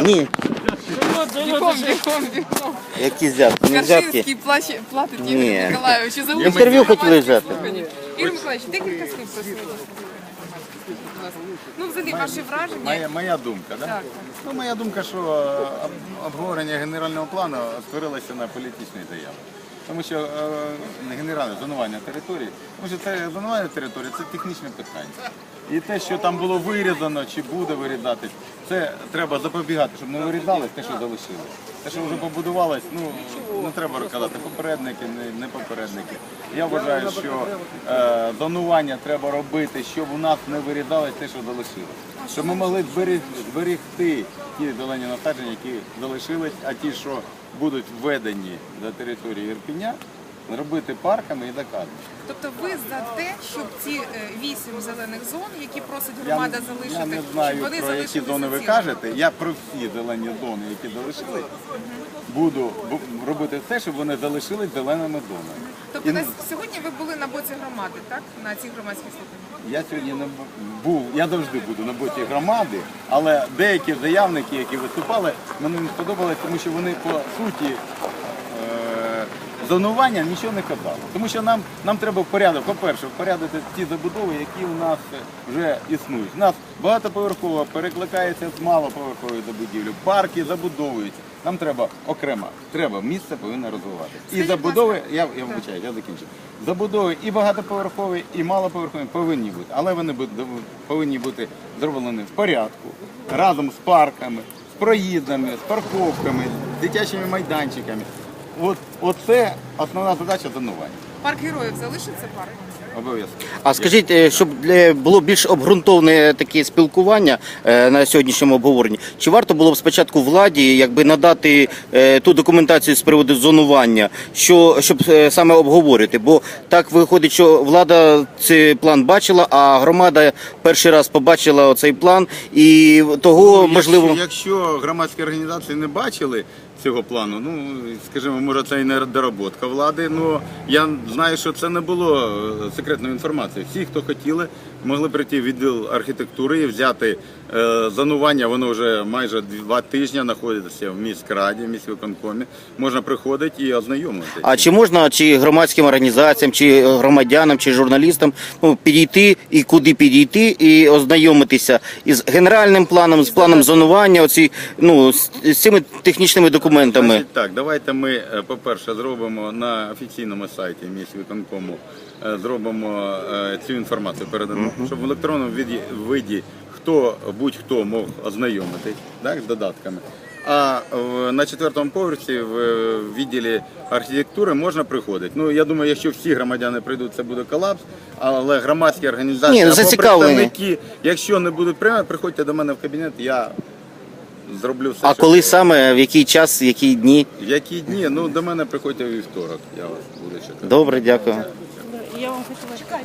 Ні, Віком, віком, віком. які взятки, не взятки. Каршинський плаче- платить Ні. Ігор Миколаївич. за участь Інтерв'ю у хотіли громадських взяти. слуханнях. Ігор Миколаївич, декілька слів про. Ну, взагалі, ваші враження. Моя, моя думка, да? Так. Ну, моя думка, що е, об- обговорення генерального плану створилося на політичній заяві. Тому що е, генеральне зонування території, тому що це зонування території це технічне питання. І те, що там було вирізано чи буде вирізатись, це треба запобігати, щоб не вирізалось те, що залишилось. Те, що вже побудувалось, ну не треба казати попередники, не, попередники. Я вважаю, що е, зонування треба робити, щоб у нас не вирізалось те, що залишилось. Щоб ми могли зберегти ті зелені насадження, які залишились, а ті, що будуть введені до території Ірпіня, робити парками і доказами. Тобто ви за те, щоб ці е, вісім зелених зон, які просить громада не- залишити, я не щоб вони про які зони ви кажете. Я про всі зелені зони, які залишились, буду робити все, щоб вони залишились зеленими зонами. Тобто І сьогодні ви були на боці громади, так? На цих громадських слуханнях? Я сьогодні не був, я завжди буду на боці громади, але деякі заявники, які виступали, мені не сподобалось, тому що вони по суті е, зонування нічого не казали. Тому що нам, нам треба в порядок, по-перше, впорядити ті забудови, які у нас вже існують. У нас багатоповерхово перекликається з малоповерхової забудівлі, парки забудовуються. Нам треба окремо, треба місце повинно розвиватися. І забудови, я, я вибачаю, я закінчу. Забудови і багатоповерхові, і малоповерхові повинні бути, але вони повинні бути зроблені в порядку, разом з парками, з проїздами, з парковками, з дитячими майданчиками. От, оце основна задача зонування. Парк героїв залишиться парк? Обов'язково. А скажіть, е, щоб було більш обґрунтоване таке спілкування е, на сьогоднішньому обговоренні, чи варто було б спочатку владі якби надати е, ту документацію з приводу зонування, що щоб саме обговорити? Бо так виходить, що влада цей план бачила, а громада перший раз побачила оцей план, і того Ну, можливо. Якщо, якщо громадські організації не бачили цього плану, ну скажімо, може це і не доработка влади. Ну я знаю, що це не було е, секретною інформацією. Всі, хто хотіли, могли прийти в відділ архітектури і взяти е, зонування. Воно вже майже два тижні знаходиться в міськраді, в міськвиконкомі. Можна приходити і ознайомитися. А чи можна чи громадським організаціям, чи громадянам, чи журналістам ну, підійти і куди підійти і ознайомитися із генеральним планом, з планом зонування, оці ну з, цими технічними документами? Значить, так, давайте ми, е, по-перше, зробимо на офіційному сайті міськвиконкому, е, зробимо е, цю інформацію передамо, щоб в електронному виді хто будь-хто мог ознайомитись так, з додатками. А в- на четвертому поверсі в е, відділі архітектури можна приходити. Ну я думаю, якщо всі громадяни прийдуть, це буде колапс. Але громадські організації Ні, ну, або представники, якщо не будуть приймати, приходьте до мене в кабінет. Я зроблю все. А що коли треба. саме, в який час, в які дні? В які дні? Ну, до мене приходьте у вівторок, я вас буду чекати. Добре, дякую. Я вам хотіла